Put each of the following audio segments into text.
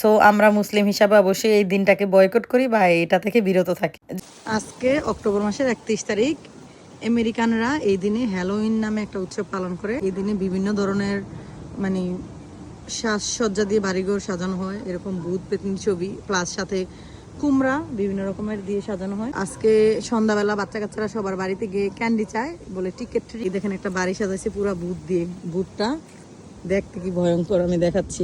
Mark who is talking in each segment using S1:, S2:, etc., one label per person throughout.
S1: So আমরা মুসলিম হিসাবে অবশ্যই এই দিনটাকে বয়কট করি বা এটা থেকে বিরত থাকি। আজকে অক্টোবর মাসের একত্রিশ তারিখ, আমেরিকানরা এই দিনে হ্যালোইন নামে একটা উৎসব পালন করে। এই দিনে বিভিন্ন ধরনের মানে সাজসজ্জা দিয়ে বাড়িঘর সাজানো হয়। এরকম ভূত পেতনি ছবি প্লাস সাথে কুমড়া বিভিন্ন রকমের দিয়ে সাজানো হয়। আজকে সন্ধ্যাবেলা বাচ্চা কাচ্চারা সবার বাড়িতে গিয়ে ক্যান্ডি চায় বলে টিকিট দেখেন একটা বাড়ি সাজাইছে পুরো ভূত দিয়ে, ভূতটা। দেখতে কি ভয়ঙ্কর, আমি দেখাচ্ছি।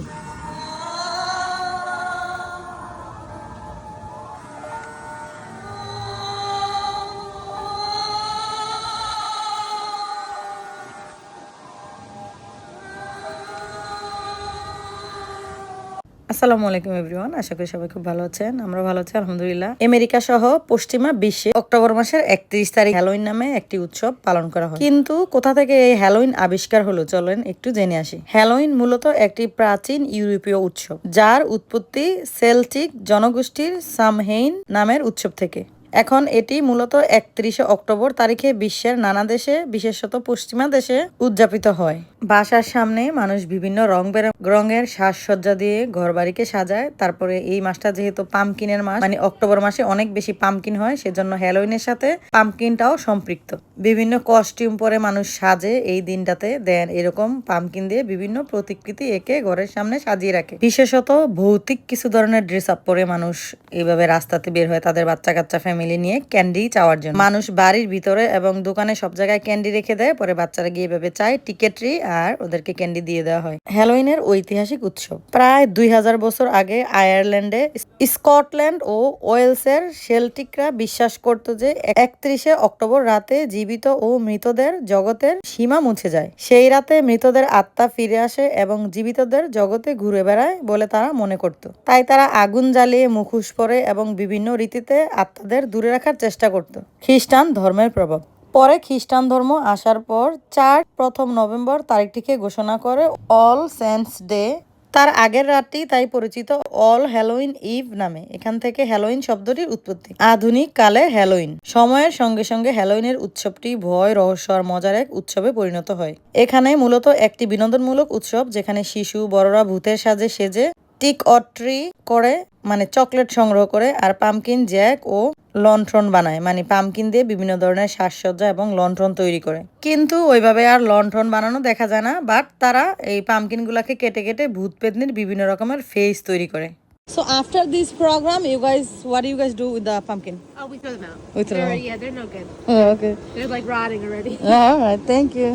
S1: আসসালামু আলাইকুম, এভরিওয়ান। আশা করি সবাই খুব ভালো আছেন। আমরা ভালো আছি, আলহামদুলিল্লাহ। আমেরিকা সহ পশ্চিমা বিশ্বে অক্টোবর মাসের একত্রিশ তারিখ হ্যালোইন নামে একটি উৎসব পালন করা হয়। কিন্তু কোথা থেকে এই হ্যালোইন আবিষ্কার হলো, চলেন একটু জেনে আসি। হ্যালোইন মূলত একটি প্রাচীন ইউরোপীয় উৎসব, যার উৎপত্তি সেলটিক জনগোষ্ঠীর সামহেইন নামের উৎসব থেকে। এখন এটি মূলত একত্রিশে অক্টোবর তারিখে বিশ্বের নানা দেশে, বিশেষত পশ্চিমা দেশে উদযাপিত হয়। বাসার সামনে মানুষ বিভিন্ন রং রঙের সাজসজ্জা দিয়ে ঘর বাড়িকে সাজায়। তারপরে এই মাসটা যেহেতু পামকিনের মাস মানে অক্টোবর মাসে অনেক বেশি পামকিন হয়, সেজন্য হ্যালোইনের সাথে পামকিনটাও সম্পৃক্ত। বিভিন্ন কস্টিউম পরে মানুষ সাজে এই দিনটাতে দেন এরকম পামকিন দিয়ে বিভিন্ন প্রতিকৃতি একে ঘরের সামনে সাজিয়ে রাখে। বিশেষত ভৌতিক কিছু ধরনের ড্রেস আপ পরে মানুষ এইভাবে রাস্তাতে বের হয় তাদের বাচ্চা কাচ্চা ফ্যামিলি নিয়ে ক্যান্ডি চাওয়ার জন্য। মানুষ বাড়ির ভিতরে এবং দোকানে সব জায়গায় ক্যান্ডি রেখে দেয়, পরে বাচ্চারা গিয়ে এভাবে চায়। টিকেটরি আর ওদেরকে ক্যান্ডি দিয়ে দেওয়া হয়। হ্যালোইনের ঐতিহাসিক উৎসব। প্রায় দুই হাজার বছর আগে আয়ারল্যান্ডে স্কটল্যান্ড ও ওয়েলসের সেল্টিকরা বিশ্বাস করত যে একত্রিশে অক্টোবর রাতে জীবিত ও মৃতদের জগতের সীমা মুছে যায়। সেই রাতে মৃতদের আত্মা ফিরে আসে এবং জীবিতদের জগতে ঘুরে বেড়ায় বলে তারা মনে করত। তাই তারা আগুন জ্বালিয়ে মুখোশ পরে এবং বিভিন্ন রীতিতে আত্মাদের দূরে রাখার চেষ্টা করত। খ্রিস্টান ধর্মের প্রভাব। পরে খ্রিস্টান ধর্ম আসার পর চার প্রথম নভেম্বর তারিখটিকে ঘোষণা করে অল সেন্টস ডে। তার আগের রাতটি তাই পরিচিত অল হ্যালোইন ইভ নামে। এখান থেকে হ্যালোইন শব্দটির উৎপত্তি। আধুনিক কালে হ্যালোইন। সময়ের সঙ্গে সঙ্গে হ্যালোইনের উৎসবটি ভয়, রহস্য আর মজার এক উৎসবে পরিণত হয়। এখানে মূলত একটি বিনোদনমূলক উৎসব যেখানে শিশু, বড়রা ভূতের সাজে সেজে টিক অট্রি করে মানে চকলেট সংগ্রহ করে আর পামকিন জ্যাক ও লন্ঠন বানায় মানে পামকিন দিয়ে বিভিন্ন ধরনের সাজসজ্জা এবং লন্ঠন তৈরি করে কিন্তু ওইভাবে আর লন্ঠন বানানো দেখা যায় না বাট তারা এই পামকিন গুলাকে কেটে কেটে ভূত পেতনির বিভিন্ন রকমের ফেস তৈরি করে So after this program, you guys, what do you guys do with the pumpkin?
S2: Oh, we throw them out.
S1: We throw
S2: they're,
S1: them out.
S2: Yeah, they're no good.
S1: Oh, okay.
S2: They're like rotting already.
S1: All right, thank you.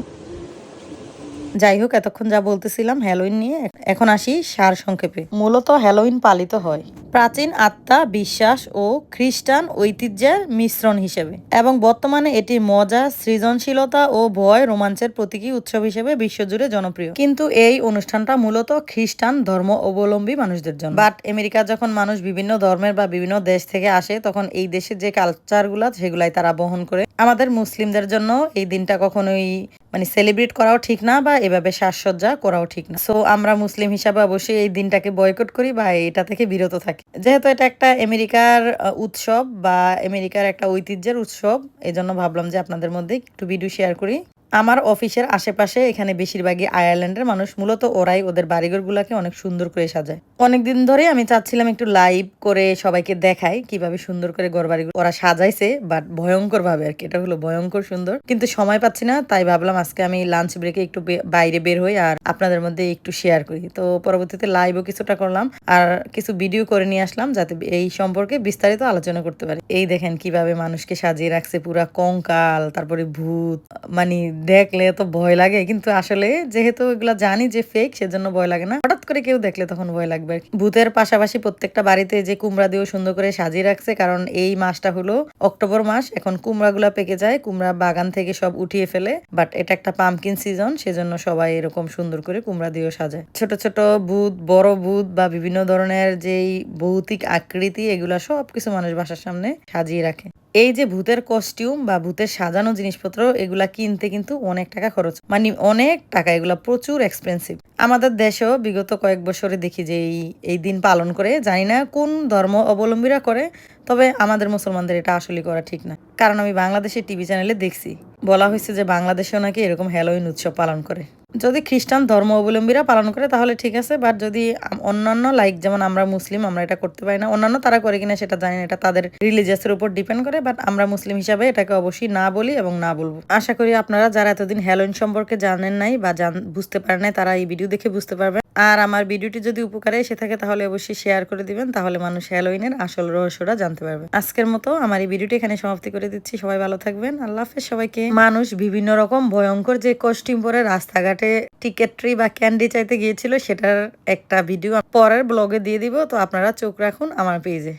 S1: যাই হোক, এতক্ষণ যা বলতেছিলাম Halloween নিয়ে, এখন আসি সার সংক্ষেপে। মূলত হ্যালোইন পালিত হয়। প্রাচীন আত্মা, বিশ্বাস ও খ্রিস্টান ঐতিহ্যের মিশ্রণ হিসেবে। এবং বর্তমানে এটি মজা, সৃজনশীলতা ও ভয় রোমাঞ্চের প্রতীকী উৎসব হিসেবে বিশ্বজুড়ে জনপ্রিয়। কিন্তু এই অনুষ্ঠানটা মূলত খ্রিস্টান ধর্ম অবলম্বী মানুষদের জন্য। বাট আমেরিকা যখন মানুষ বিভিন্ন ধর্মের বা বিভিন্ন দেশ থেকে আসে, তখন এই দেশের যে কালচারগুলো সেগুলাই তারা বহন করে। আমাদের মুসলিমদের জন্য এই দিনটা কখনোই মানে সেলিব্রেট করাও ঠিক না বা এভাবে সাজসজ্জা করাও ঠিক না। সো আমরা মুসলিম হিসাবে অবশ্যই এই দিনটাকে বয়কট করি বা এটা থেকে বিরত থাকি। যেহেতু এটা একটা আমেরিকার উৎসব বা আমেরিকার একটা ঐতিহ্যের উৎসব এই জন্য ভাবলাম যে আপনাদের মধ্যে একটু ভিডিও শেয়ার করি। আমার অফিসের আশেপাশে এখানে বেশিরভাগই আয়ারল্যান্ডের মানুষ। মূলত ওরাই ওদের বাড়িঘরগুলোকে অনেক সুন্দর করে সাজায়। অনেকদিন ধরে আমি চাচ্ছিলাম একটু লাইভ করে সবাইকে দেখাই কীভাবে সুন্দর করে ঘর বাড়ি ওরা সাজাইছে বাট ভয়ঙ্কর ভাবে আর কি। এটা হলো ভয়ঙ্কর সুন্দর। কিন্তু সময় পাচ্ছি না, তাই ভাবলাম আজকে আমি লাঞ্চ ব্রেকে একটু বাইরে বের হই আর আপনাদের মধ্যে একটু শেয়ার করি। তো পরবর্তীতে লাইভও কিছুটা করলাম আর কিছু ভিডিও করে নিয়ে আসলাম যাতে এই সম্পর্কে বিস্তারিত আলোচনা করতে পারি। এই দেখেন কীভাবে মানুষকে সাজিয়ে রাখছে পুরা কঙ্কাল, তারপরে ভূত মানে দেখলে তো ভয় লাগে, কিন্তু আসলে যেহেতু এগুলো জানি যে ফেক সেজন্য ভয় লাগে না। হঠাৎ করে কেউ দেখলে তখন ভয় লাগবে। ভূতের পাশাপাশি প্রত্যেকটা বাড়িতে যে কুমড়া দিয়েও সুন্দর করে সাজিয়ে রাখছে, কারণ এই মাসটা হলো অক্টোবর মাস, এখন কুমড়া গুলা পেকে যায়, কুমড়া বাগান থেকে সব উঠিয়ে ফেলে বাট এটা একটা পাম্পকিন সিজন সেজন্য সবাই এরকম সুন্দর করে কুমড়া দিয়েও সাজায়। ছোট ছোট ভূত, বড় ভূত বা বিভিন্ন ধরনের যেই ভৌতিক আকৃতি, এগুলা সব কিছু মানুষ বাসার সামনে সাজিয়ে রাখে। এই যে ভূতের কস্টিউম বা ভূতের সাজানো জিনিসপত্র, এগুলা কিনতে কিন্তু অনেক টাকা খরচ। মানে অনেক টাকা, এগুলা প্রচুর এক্সপেন্সিভ আমাদের দেশেও বিগত কয়েক বছরে দেখি যে এই এই দিন পালন করে, জানি না কোন ধর্ম অবলম্বীরা করে, তবে আমাদের মুসলমানদের এটা আসলে করা ঠিক না। কারণ আমি বাংলাদেশের টিভি চ্যানেলে দেখছি। বলা হয়েছে যে বাংলাদেশেও নাকি এরকম হ্যালোইন উৎসব পালন করে। যদি খ্রিস্টান ধর্ম অবলম্বীরা পালন করে, তাহলে ঠিক আছে। বাট যদি অন্যান্য লাইক যেমন আমরা মুসলিম, আমরা এটা করতে পারি না। অন্যান্য তারা করে কিনা সেটা জানি না। এটা তাদের রিলিজিয়াসের উপর ডিপেন্ড করে। বাট আমরা মুসলিম হিসাবে এটাকে অবশ্যই না বলি এবং না বলব। আশা করি আপনারা যারা এতদিন হ্যালোইন সম্পর্কে জানেন নাই বা বুঝতে পারেন নাই, তারা এই ভিডিও দেখে বুঝতে পারবেন। আর আমার ভিডিওটি যদি উপকারে এসে থাকে, তাহলে অবশ্যই শেয়ার করে দিবেন, তাহলে মানুষ হ্যালোইনের আসল রহস্যটা জানতে পারবে। আজকের মতো আমার এই ভিডিওটি এখানে সমাপ্তি করে দিচ্ছি। সবাই ভালো থাকবেন। আল্লাহ হাফেজ সবাইকে। মানুষ বিভিন্ন রকম ভয়ঙ্কর যে কস্টিউম পরে রাস্তাঘাটে টিকেট্রি বা ক্যান্ডি চাইতে গিয়েছিল, সেটার একটা ভিডিও পরের ব্লগে দিয়ে দিব। তো আপনারা চোখ রাখুন আমার পেজে